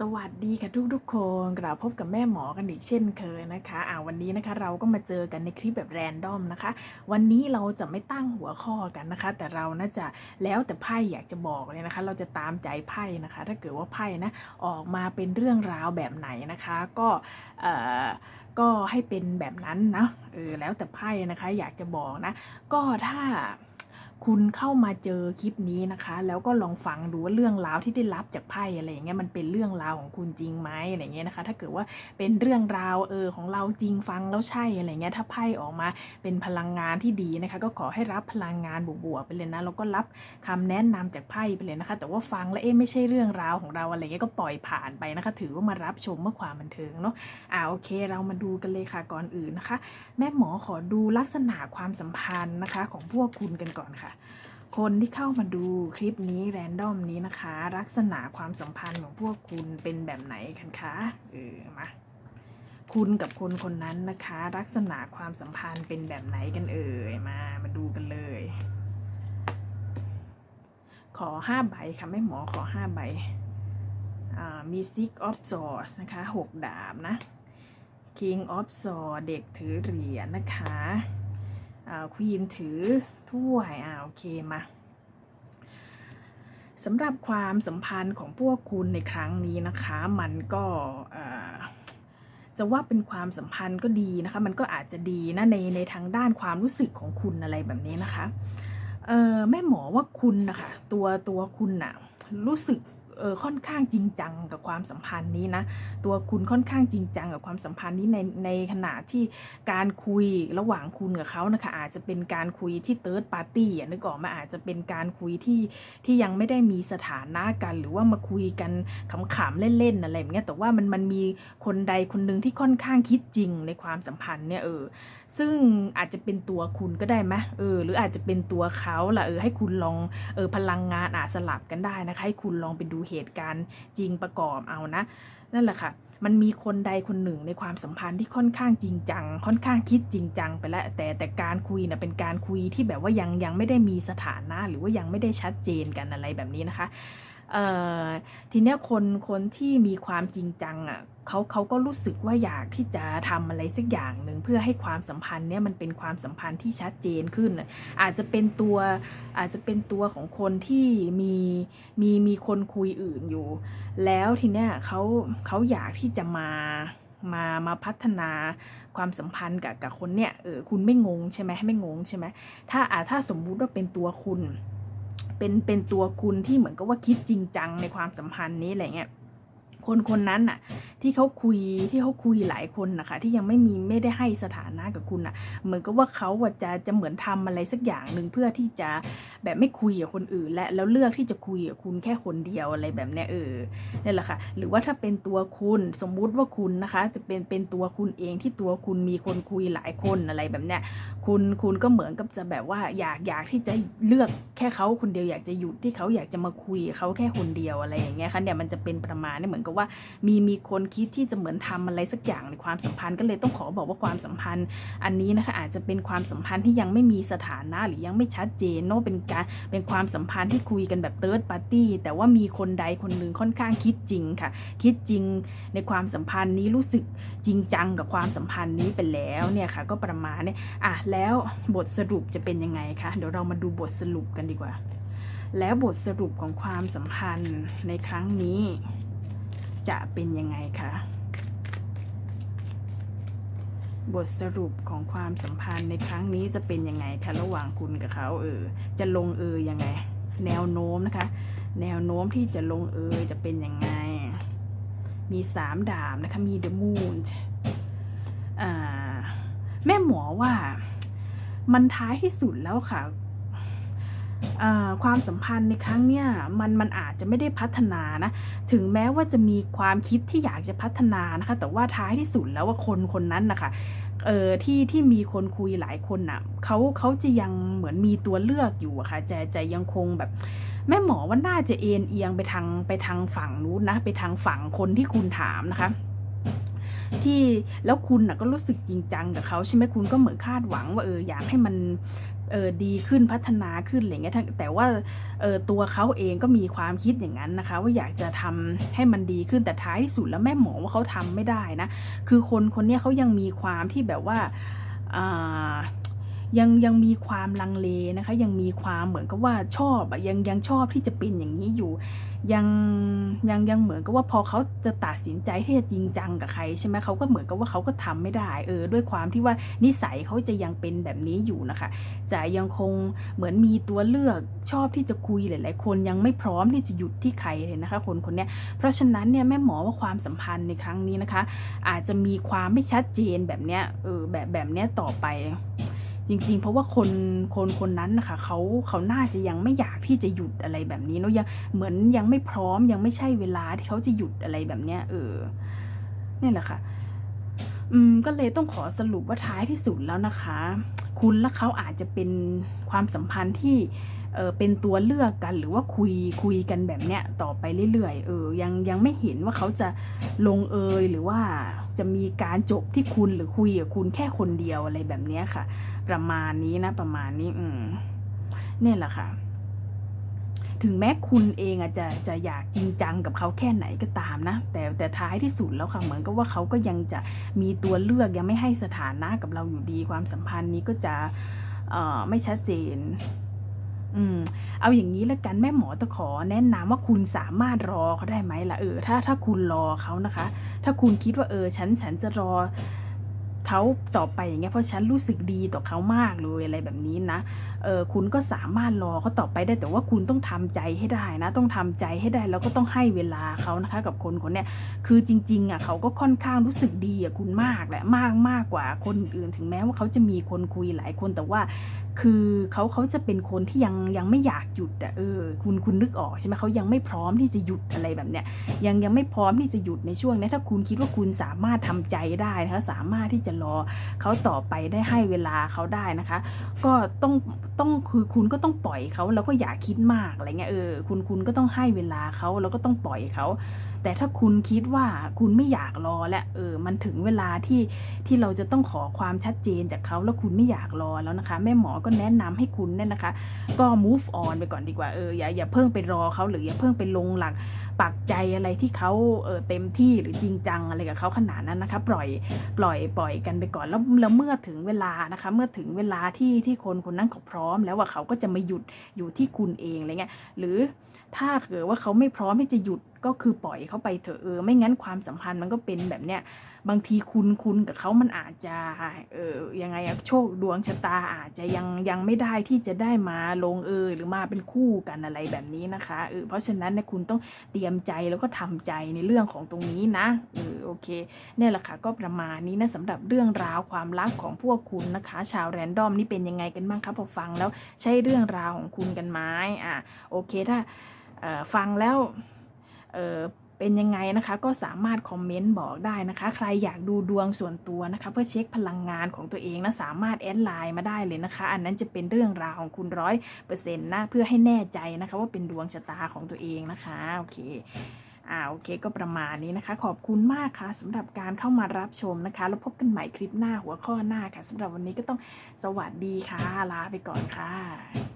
สวัสดีค่ะทุกทุกๆคนกลับพบกับแม่หมอกันอีกเช่นเคยนะคะอ่าวันนี้นะคะเราก็มาเจอกันในคลิปแบบแรนดอมนะคะ วันนี้เราจะไม่ตั้งหัวข้อกันนะคะ แต่เราน่าจะแล้วแต่ไพ่อยากจะบอกเลยนะคะ เราจะตามใจไพ่นะคะ ถ้าเกิดว่าไพ่นะออกมาเป็นเรื่องราวแบบไหนนะคะ ก็เอ่อก็ให้เป็นแบบนั้นนะเออแล้วแต่ไพ่นะคะ อยากจะบอกนะ ก็ถ้า คุณเข้ามาเจอคลิปนี้นะคะ แล้วก็ลองฟังดูว่าเรื่องราวที่ได้รับจากไพ่อะไรอย่างเงี้ยมันเป็นเรื่องราวของคุณจริงไหมอะไรเงี้ยนะคะ ถ้าเกิดว่าเป็นเรื่องราวเออของเราจริงฟังแล้วใช่อะไรเงี้ยถ้าไพ่ออกมาเป็นพลังงานที่ดีนะคะ ก็ขอให้รับพลังงานบวกๆไปเลยนะแล้วก็รับคำแนะนำจากไพ่ไปเลยนะคะ แต่ว่าฟังแล้วเอ๊ะไม่ใช่เรื่องราวของเราอะไรเงี้ยก็ปล่อยผ่านไปนะคะ ถือว่ามารับชมเมื่อความบันเทิงเนาะอ่าโอเค เรามาดูกันเลยค่ะก่อนอื่นนะคะ แม่หมอขอดูลักษณะความสัมพันธ์นะคะ ของพวกคุณกันก่อนค่ะคนที่เข้ามาดูคลิปนี้แรนดอมนี้นะคะ ลักษณะความสัมพันธ์ของพวกคุณเป็นแบบไหนกันคะเออมาคุณกับคนคนนั้นนะคะ ลักษณะความสัมพันธ์เป็นแบบไหนกันเอ่ยมามาดูกันเลย ขอห้าใบค่ะแม่หมอขอห้าใบมี six of swords นะคะหกดาบนะ king of swords เด็กถือเหรียญนะคะ อ่า queen ถือถ้วยอ่าโอเคมาสำหรับความสัมพันธ์ของพวกคุณในครั้งนี้นะคะ มันก็จะว่าเป็นความสัมพันธ์ก็ดีนะคะ มันก็อาจจะดีนะในในทางด้านความรู้สึกของคุณอะไรแบบนี้นะคะแม่หมอว่าคุณนะคะตัวตัวคุณน่ะรู้สึก เออค่อนข้างจริงจังกับความสัมพันธ์นี้นะ ตัวคุณค่อนข้างจริงจังกับความสัมพันธ์นี้ในในขณะที่การคุยระหว่างคุณกับเขานะคะ อาจจะเป็นการคุยที่เติร์ดปาร์ตี้อะนึกออกมาอาจจะเป็นการคุยที่ที่ยังไม่ได้มีสถานะกัน หรือว่ามาคุยกันขำๆเล่นๆอะไรแบบเนี้ยแต่ว่ามันมันมีคนใดคนหนึ่งที่ค่อนข้างคิดจริงในความสัมพันธ์เนี่ยเออซึ่งอาจจะเป็นตัวคุณก็ได้ไหมเออหรืออาจจะเป็นตัวเขาล่ะเออให้คุณลองเออพลังงานอาจสลับกันได้นะคะให้คุณลองไปดูเหตุการณ์จริงประกอบเอานะ นั่นแหละค่ะ มันมีคนใดคนหนึ่งในความสัมพันธ์ที่ค่อนข้างจริงจัง ค่อนข้างคิดจริงจังไปแล้ว แต่แต่การคุยนะเป็นการคุยที่แบบว่ายังยังไม่ได้มีสถานะ หรือว่ายังไม่ได้ชัดเจนกันอะไรแบบนี้นะคะ ทีเนี้ยคนคนที่มีความจริงจังอะเขาเขาก็รู้สึกว่าอยากที่จะทำอะไรสักอย่างหนึ่งเพื่อให้ความสัมพันธ์เนี้ยมันเป็นความสัมพันธ์ที่ชัดเจนขึ้น อาจจะเป็นตัวอาจจะเป็นตัวของคนที่มีมีมีคนคุยอื่นอยู่ แล้วทีเนี้ยเขาเขาอยากที่จะมามามาพัฒนาความสัมพันธ์กับกับคนเนี้ยเออคุณไม่งงใช่ไหมไม่งงใช่ไหมถ้าอ่าถ้าสมมุติว่าเป็นตัวคุณ เป็นเป็นตัวคุณที่เหมือนกับว่าคิดจริงจังในความสัมพันธ์นี้อะไรเงี้ย คนคนนั้นน่ะ ที่เขาคุยที่เขาคุยหลายคนนะคะ ที่ยังไม่มีไม่ได้ให้สถานะกับคุณน่ะ เหมือนกับว่าเขาจะจะเหมือนทำอะไรสักอย่างหนึ่งเพื่อที่จะแบบไม่คุยกับคนอื่น และแล้วเลือกที่จะคุยกับคุณแค่คนเดียวอะไรแบบเนี้ยเออนี่แหละค่ะ หรือว่าถ้าเป็นตัวคุณสมมุติว่าคุณนะคะ จะเป็นเป็นตัวคุณเองที่ตัวคุณมีคนคุยหลายคนอะไรแบบเนี้ยคุณคุณก็เหมือนกับจะแบบว่าอยากอยากที่จะเลือกแค่เขาคนเดียวอยากจะหยุดที่เขาอยากจะมาคุยเขาแค่คนเดียวอะไรอย่างเงี้ยค่ะเนี่ยมันจะเป็นประมาณนี่เหมือนกับว่ามีมีคนคิดที่จะเหมือนทำอะไรสักอย่างในความสัมพันธ์ก็เลยต้องขอบอกว่าความสัมพันธ์ อันนี้นะคะอาจจะเป็นความสัมพันธ์ที่ยังไม่มีสถานะหรือยังไม่ชัดเจนเนาะเป็นการเป็นความสัมพันธ์ที่คุยกันแบบเติร์ดปาร์ตี้แต่ว่ามีคนใดคนหนึ่งค่อนข้างคิดจริงค่ะ คิดจริงในความสัมพันธ์นี้รู้สึกจริงจังกับความสัมพันธ์นี้ไปแล้วเนี่ยค่ะ ก็ประมาณเนี่ยอะแล้วบทสรุปจะเป็นยังไงคะเดี๋ยวเรามาดูบทสรุปกันดีกว่า แล้วบทสรุปของความสัมพันธ์ในครั้งนี้ จะเป็นยังไงคะบทสรุปของความสัมพันธ์ในครั้งนี้จะเป็นยังไงคะระหว่างคุณกับเขาเออจะลงเอยยังไง แนวโน้มนะคะ แนวโน้มที่จะลงเอยจะเป็นยังไง มีสามดาบนะคะมี the moon อ่าแม่หมอว่ามันท้ายที่สุดแล้วค่ะ ความสัมพันธ์ในครั้งเนี้ยมันมันอาจจะไม่ได้พัฒนานะถึงแม้ว่าจะมีความคิดที่อยากจะพัฒนานะคะแต่ว่าท้ายที่สุดแล้วว่าคนคนนั้นนะคะเออที่ที่มีคนคุยหลายคนน่ะเขาเขาจะยังเหมือนมีตัวเลือกอยู่อะค่ะใจะจยังคงแบบแม่หมอว่าน่าจะเอ็นเอียงไปทางไปทางฝั่งนู้นนะไปทางฝั่งคนที่คุณถามนะคะ ที่แล้วคุณน่ะก็รู้สึกจริงจังกับเขาใช่ไหมคุณก็เหมือนคาดหวังว่าเอออยากให้มันเออดีขึ้นพัฒนาขึ้นอะไรเงี้ยแต่ว่าเออตัวเขาเองก็มีความคิดอย่างนั้นนะคะ ว่าอยากจะทำให้มันดีขึ้นแต่ท้ายที่สุดแล้วแม่หมอว่าเขาทำไม่ได้นะ คือคนคนนี้เขายังมีความที่แบบว่าอ่า ยังยังมีความลังเลนะคะ ยังมีความเหมือนกับว่าชอบอะยังยังชอบที่จะเป็นอย่างนี้อยู่ ยังยังยังเหมือนกับว่าพอเขาจะตัดสินใจที่จะจริงจังกับใครใช่ไหมเขาก็เหมือนกับว่าเขาก็ทำไม่ได้เออด้วยความที่ว่านิสัยเขาจะยังเป็นแบบนี้อยู่นะคะจะยังคงเหมือนมีตัวเลือกชอบที่จะคุยหลาย ๆ คนยังไม่พร้อมที่จะหยุดที่ใครเลยนะคะ คนคนเนี้ยเพราะฉะนั้นเนี่ยแม่หมอว่าความสัมพันธ์ในครั้งนี้นะคะ อาจจะมีความไม่ชัดเจนแบบเนี้ยเออแบบแบบเนี้ยต่อไป จริง ๆ เพราะว่าคนคนคนนั้นนะคะเขาเขาน่าจะยังไม่อยากที่จะหยุดอะไรแบบนี้เนาะยังเหมือนยังไม่พร้อมยังไม่ใช่เวลาที่เขาจะหยุดอะไรแบบเนี้ยเออนี่แหละค่ะ อืมก็เลยต้องขอสรุปว่าท้ายที่สุดแล้วนะคะ คุณและเขาอาจจะเป็นความสัมพันธ์ที่ เออเป็นตัวเลือกกันหรือว่าคุยคุยกันแบบเนี้ยต่อไปเรื่อยๆเออยังยังไม่เห็นว่าเขาจะลงเอยหรือว่าจะมีการจบที่คุณหรือคุยกับคุณแค่คนเดียวอะไรแบบเนี้ยค่ะ ประมาณนี้นะ ประมาณนี้ อืมเนี่ยแหละค่ะถึงแม้คุณเองอะจะจะอยากจริงจังกับเขาแค่ไหนก็ตามนะ แต่แต่ท้ายที่สุดแล้วค่ะเหมือนกับว่าเขาก็ยังจะมีตัวเลือกยังไม่ให้สถานะกับเราอยู่ดีความสัมพันธ์นี้ก็จะเอ่อไม่ชัดเจน อืม เอาอย่างนี้แล้วกันแม่หมอตะขอแนะนำว่าคุณสามารถรอเขาได้ไหมล่ะเออ ถ้าถ้าคุณรอเขานะคะ ถ้าคุณคิดว่าเออ ฉันฉันจะรอเขาต่อไปอย่างเงี้ยเพราะฉันรู้สึกดีต่อเขามากเลยอะไรแบบนี้นะ เออคุณก็สามารถรอเขาต่อไปได้แต่ว่าคุณต้องทำใจให้ได้นะ ต้องทำใจให้ได้แล้วก็ต้องให้เวลาเขานะคะ กับคนคนเนี้ยคือจริงๆอะเขาก็ค่อนข้างรู้สึกดีอะคุณมากแหละมากมากกว่าคนอื่นถึงแม้ว่าเขาจะมีคนคุยหลายคนแต่ว่า คือเขาเขาจะเป็นคนที่ยังยังไม่อยากหยุดอะเออคุณคุณนึกออกใช่ไหมเขายังไม่พร้อมที่จะหยุดอะไรแบบเนี้ยยังยังไม่พร้อมที่จะหยุดในช่วงนี้ถ้าคุณคิดว่าคุณสามารถทำใจได้นะคะสามารถที่จะรอเขาต่อไปได้ให้เวลาเขาได้นะคะ ก็ต้องต้องคือคุณก็ต้องปล่อยเขาแล้วก็อย่าคิดมากอะไรเงี้ยเออคุณคุณก็ต้องให้เวลาเขาแล้วก็ต้องปล่อยเขา แต่ถ้าคุณคิดว่าคุณไม่อยากรอและเออมันถึงเวลาที่ที่เราจะต้องขอความชัดเจนจากเขาแล้วคุณไม่อยากรอแล้วนะคะ แม่หมอก็แนะนำให้คุณเนี่ยนะคะ ก็ move on ไปก่อนดีกว่าเอออย่าอย่าเพิ่งไปรอเขาหรืออย่าเพิ่งไปลงหลักปักใจอะไรที่เขาเออเต็มที่หรือจริงจังอะไรกับเขาขนาดนั้นนะคะ ปล่อยปล่อยปล่อยกันไปก่อนแล้วแล้วเมื่อถึงเวลานะคะ เมื่อถึงเวลาที่ที่คนคนนั้นเขาพร้อม แล้วว่าเขาก็จะมาหยุดอยู่ที่คุณเองอะไรเงี้ยหรือถ้าเกิดว่าเขาไม่พร้อมที่จะหยุด ก็คือปล่อยเขาไปเถอะเออ ไม่งั้นความสัมพันธ์มันก็เป็นแบบเนี้ยบางทีคุณคุณกับเขามันอาจจะเออยังไงอะโชคดวงชะตาอาจจะยังยังไม่ได้ที่จะได้มาลงเอยหรือมาเป็นคู่กันอะไรแบบนี้นะคะเออเพราะฉะนั้นเนี่ยคุณต้องเตรียมใจแล้วก็ทำใจในเรื่องของตรงนี้นะเออโอเคเนี่ยแหละค่ะก็ประมาณนี้นะสำหรับเรื่องราวความรักของพวกคุณนะคะ ชาวแรนดอมนี่เป็นยังไงกันบ้างคะพอฟังแล้วใช่เรื่องราวของคุณกันไหมอะโอเคถ้าฟังแล้ว เป็นยังไงนะคะ ก็สามารถคอมเมนต์บอกได้นะคะ ใครอยากดูดวงส่วนตัวนะคะ เพื่อเช็คพลังงานของตัวเองนะสามารถแอดไลน์มาได้เลยนะคะ อันนั้นจะเป็นเรื่องราวของคุณร้อยเปอร์เซ็นต์นะเพื่อให้แน่ใจนะคะว่าเป็นดวงชะตาของตัวเองนะคะโอเคอ่าโอเคก็ประมาณนี้นะคะ ขอบคุณมากค่ะสำหรับการเข้ามารับชมนะคะ แล้วพบกันใหม่คลิปหน้าหัวข้อหน้าค่ะสำหรับวันนี้ก็ต้องสวัสดีค่ะ ลาไปก่อนค่ะ